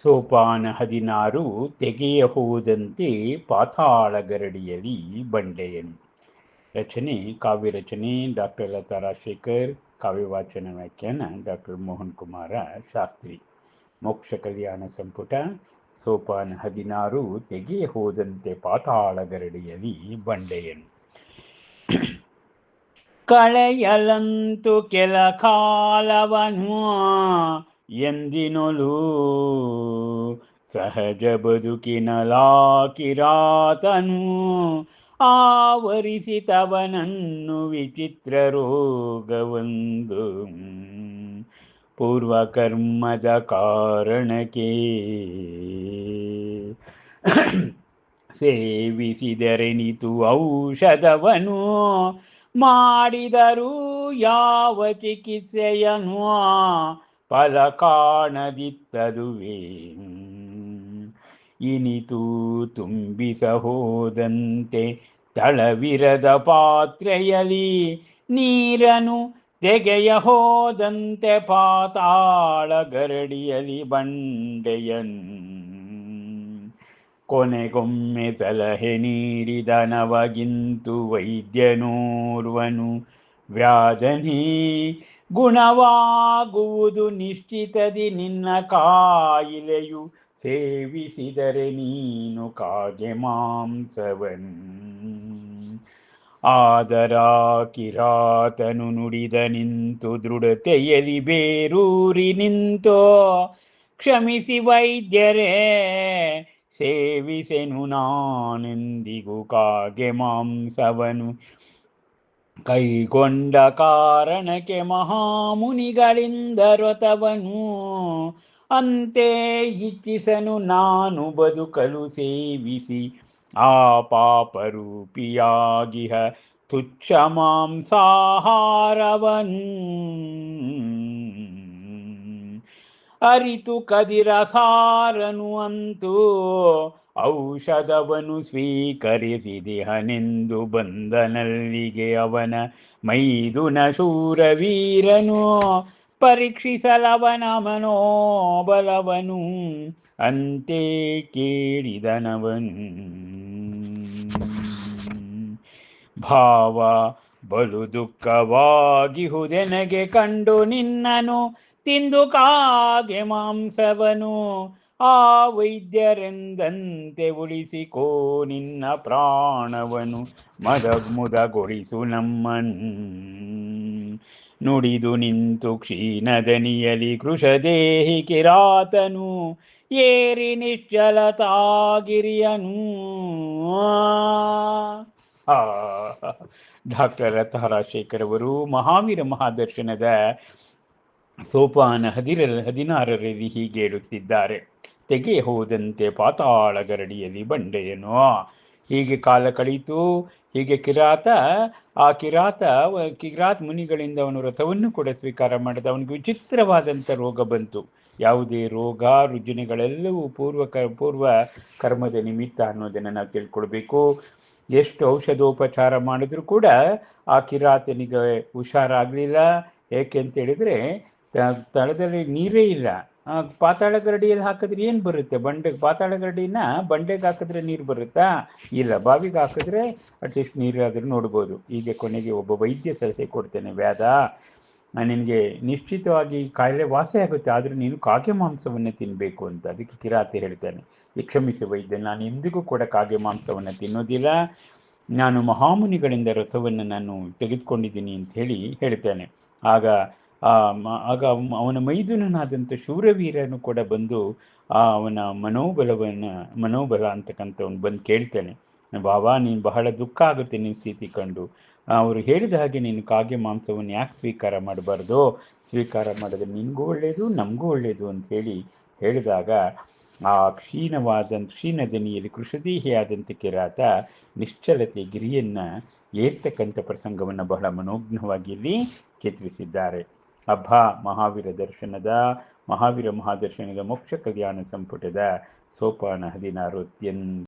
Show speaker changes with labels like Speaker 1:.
Speaker 1: ಸೋಪಾನ ಹದಿನಾರು ತೆಗೆಯ ಹೋದಂತೆ ಪಾತಾಳ ಗರಡಿಯಲ್ಲಿ ಬಂಡೆಯನು ರಚನೆ ಕಾವ್ಯ ರಚನೆ ಡಾಕ್ಟರ್ ಲತಾ ರಾಜಶೇಖರ್ ಕಾವ್ಯ ವಾಚನ ವ್ಯಾಖ್ಯಾನ ಡಾಕ್ಟರ್ ಮೋಹನ್ ಕುಮಾರ ಶಾಸ್ತ್ರಿ ಮೋಕ್ಷ ಕಲ್ಯಾಣ ಸಂಪುಟ ಸೋಪಾನ ಹದಿನಾರು ತೆಗೆಯ ಹೋದಂತೆ ಪಾತಾಳ ಗರಡಿಯಲ್ಲಿ ಬಂಡೆಯನು ಕಳೆಯಲಂತು ಕೆಲ ಕಾಲವನು ಎಂದಿನೊಲು ಸಹಜ ಬದುಕಿನಲಾಕಿರಾತನು ಆವರಿಸಿತವನನ್ನು ವಿಚಿತ್ರ ರೋಗವೊಂದು. ಪೂರ್ವಕರ್ಮದ ಕಾರಣಕ್ಕೆ ಸೇವಿಸಿದರೆನಿತು ಔಷಧವನು ಮಾಡಿದರೂ ಯಾವ ಚಿಕಿತ್ಸೆಯನು ಫಲ ಕಾಣದಿತ್ತದುವೇ ಇನಿತು ಹೋದಂತೆ ತಳವಿರದ ಪಾತ್ರೆಯಲ್ಲಿ ನೀರನು ತೆಗೆಯ ಹೋದಂತೆ ಪಾತಾಳ ಗರಡಿಯಲಿ ಬಂಡೆಯನ್ ಕೊನೆಗೊಮ್ಮೆ ಸಲಹೆ ನೀಡಿದನವಗಿಂತು ವೈದ್ಯನೋರ್ವನು ವ್ಯಾಧನಿ ಗುಣವಾಗುವುದು ನಿಶ್ಚಿತದಿ ನಿನ್ನ ಕಾಯಿಲೆಯು ಸೇವಿಸಿದರೆ ನೀನು ಕಾಗೆ ಮಾಂಸವನ್. ಆದರ ಕಿರಾತನು ನುಡಿದ ನಿಂತು ದೃಢತೆಯಲಿ ಬೇರೂರಿ ನಿಂತೋ ಕ್ಷಮಿಸಿ ವೈದ್ಯರೇ, ಸೇವಿಸೆನು ನಾನೆಂದಿಗೂ ಕಾಗೆ ಮಾಂಸವನು. ಕೈಗೊಂಡ ಕಾರಣಕ್ಕೆ ಮಹಾಮುನಿಗಳಿಂದ ವ್ರತವನು ಅಂತೆ ಇಚ್ಛಿಸನು ನಾನು ಬದುಕಲು ಸೇವಿಸಿ, ಆ ಪಾಪರೂಪಿಯಾಗಿಹ ತುಚ್ಛ ಮಾಂಸಾಹಾರವನು. ಅರಿತು ಕದಿರ ಸಾರನು ಅಂತೂ ಔಷಧವನು ಸ್ವೀಕರಿಸಿದಿಹನೆಂದು ಬಂದನಲ್ಲಿಗೆ ಅವನ ಮೈದುನ ಶೂರವೀರನು. ಪರೀಕ್ಷಿಸಲವನ ಮನೋಬಲವನು ಅಂತೆ ಕೇಳಿದನವನು. ಭಾವ, ಬಲು ದುಃಖವಾಗಿಹುದೆನಗೆ ಕಂಡು ನಿನ್ನನು, ತಿಂದು ಕಾಗೆ ಮಾಂಸವನು. ಆ ವೈದ್ಯರೆಂದಂತೆ ಉಳಿಸಿಕೋ ನಿನ್ನ ಪ್ರಾಣವನು. ಮದ ಮುದಗೊಳಿಸು ನಮ್ಮನ್. ನುಡಿದು ನಿಂತು ಕ್ಷೀಣದನಿಯಲಿ ಕೃಷದೇಹಿ ಕಿರಾತನು ಏರಿ ನಿಶ್ಚಲತಾಗಿರಿಯನು. ಡಾಕ್ಟರ್ ರಥರಾಜಶೇಖರ್ ಅವರು ಮಹಾವೀರ ಮಹಾದರ್ಶನದ ಸೋಪಾನ ಹದಿರ ಹದಿನಾರರಲ್ಲಿ ಹೀಗೆ ಹೇಳುತ್ತಿದ್ದಾರೆ, ತೆಗೆ ಹೋದಂತೆ ಪಾತಾಳ ಗರಡಿಯಲ್ಲಿ ಬಂಡೆಯನು. ಹೀಗೆ ಕಾಲ ಕಳೀತು, ಹೀಗೆ ಕಿರಾತ, ಆ ಕಿರಾತ ಕಿರಾತ್ ಮುನಿಗಳಿಂದ ಅವನು ವ್ರತವನ್ನು ಕೂಡ ಸ್ವೀಕಾರ ಮಾಡಿದ, ಅವನಿಗೆ ವಿಚಿತ್ರವಾದಂಥ ರೋಗ ಬಂತು. ಯಾವುದೇ ರೋಗ, ರುಜಿನಗಳೆಲ್ಲವೂ ಪೂರ್ವ ಕ, ಪೂರ್ವ ಕರ್ಮದ ನಿಮಿತ್ತ ಅನ್ನೋದನ್ನು ನಾವು ತಿಳ್ಕೊಳ್ಬೇಕು. ಎಷ್ಟು ಔಷಧೋಪಚಾರ ಮಾಡಿದ್ರು ಕೂಡ ಆ ಕಿರಾತನಿಗೆ ಹುಷಾರಾಗಲಿಲ್ಲ. ಏಕೆ ಅಂತ ಹೇಳಿದರೆ ತಳದಲ್ಲಿ ನೀರೇ ಇಲ್ಲ. ಪಾತಾಳ ಗರಡಿಯಲ್ಲಿ ಹಾಕಿದ್ರೆ ಏನು ಬರುತ್ತೆ? ಬಂಡೆ ಪಾತಾಳ ಗರಡಿನ ಬಂಡೆಗೆ ಹಾಕಿದ್ರೆ ನೀರು ಬರುತ್ತಾ? ಇಲ್ಲ, ಬಾವಿಗೆ ಹಾಕಿದ್ರೆ ಅಟ್ಲೀಸ್ಟ್ ನೀರಾದರೂ ನೋಡ್ಬೋದು. ಹೀಗೆ ಕೊನೆಗೆ ಒಬ್ಬ ವೈದ್ಯ ಸಲಹೆ ಕೊಡ್ತೇನೆ, ವ್ಯಾದ. ನಿನಗೆ ನಿಶ್ಚಿತವಾಗಿ ಕಾಯಿಲೆ ವಾಸಿ ಆಗುತ್ತೆ, ಆದರೆ ನೀನು ಕಾಗೆ ಮಾಂಸವನ್ನು ತಿನ್ನಬೇಕು ಅಂತ. ಅದಕ್ಕೆ ಕಿರಾತಿ ಹೇಳ್ತಾನೆ. ಕ್ಷಮಿಸಿ ವೈದ್ಯ, ನಾನು ಎಂದಿಗೂ ಕೂಡ ಕಾಗೆ ಮಾಂಸವನ್ನು ತಿನ್ನೋದಿಲ್ಲ. ನಾನು ಮಹಾಮುನಿಗಳಿಂದ ರಥವನ್ನು ನಾನು ತೆಗೆದುಕೊಂಡಿದ್ದೀನಿ ಅಂತ ಹೇಳಿ ಹೇಳ್ತೇನೆ. ಆಗ ಆಗ ಅವನ ಮೈದುನನಾದಂಥ ಶೂರವೀರನು ಕೂಡ ಬಂದು, ಆ, ಅವನ ಮನೋಬಲವನ್ನು, ಮನೋಬಲ ಅಂತಕ್ಕಂಥವನು ಬಂದು ಕೇಳ್ತಾನೆ. ಬಾಬಾ, ನೀನು ಬಹಳ ದುಃಖ ಆಗುತ್ತೆ ನಿನ್ನ ಸ್ಥಿತಿ ಕಂಡು. ಅವರು ಹೇಳಿದ ಹಾಗೆ ನೀನು ಕಾಗೆ ಮಾಂಸವನ್ನು ಯಾಕೆ ಸ್ವೀಕಾರ ಮಾಡಬಾರ್ದು? ಸ್ವೀಕಾರ ಮಾಡಿದ್ರೆ ನಿನಗೂ ಒಳ್ಳೆಯದು ನಮಗೂ ಒಳ್ಳೆಯದು ಅಂತ ಹೇಳಿ ಹೇಳಿದಾಗ, ಆ ಕ್ಷೀಣವಾದ ಕ್ಷೀಣ ದನಿಯಲ್ಲಿ ಕೃಷದೇಹಿಯಾದಂಥ ಕಿರಾತ ನಿಶ್ಚಲತೆ ಗಿರಿಯನ್ನು ಏರ್ತಕ್ಕಂಥ ಪ್ರಸಂಗವನ್ನು ಬಹಳ ಮನೋಜ್ಞವಾಗಿ ಇಲ್ಲಿ ಚಿತ್ರಿಸಿದ್ದಾರೆ. ಹಬ್ಬ ಮಹಾವೀರ ದರ್ಶನದ ಮಹಾವೀರ ಮಹಾದರ್ಶನದ ಮೋಕ್ಷ ಕಲ್ಯಾಣ ಸಂಪುಟದ ಸೋಪಾನ ಹದಿನಾರು ಅತ್ಯಂತ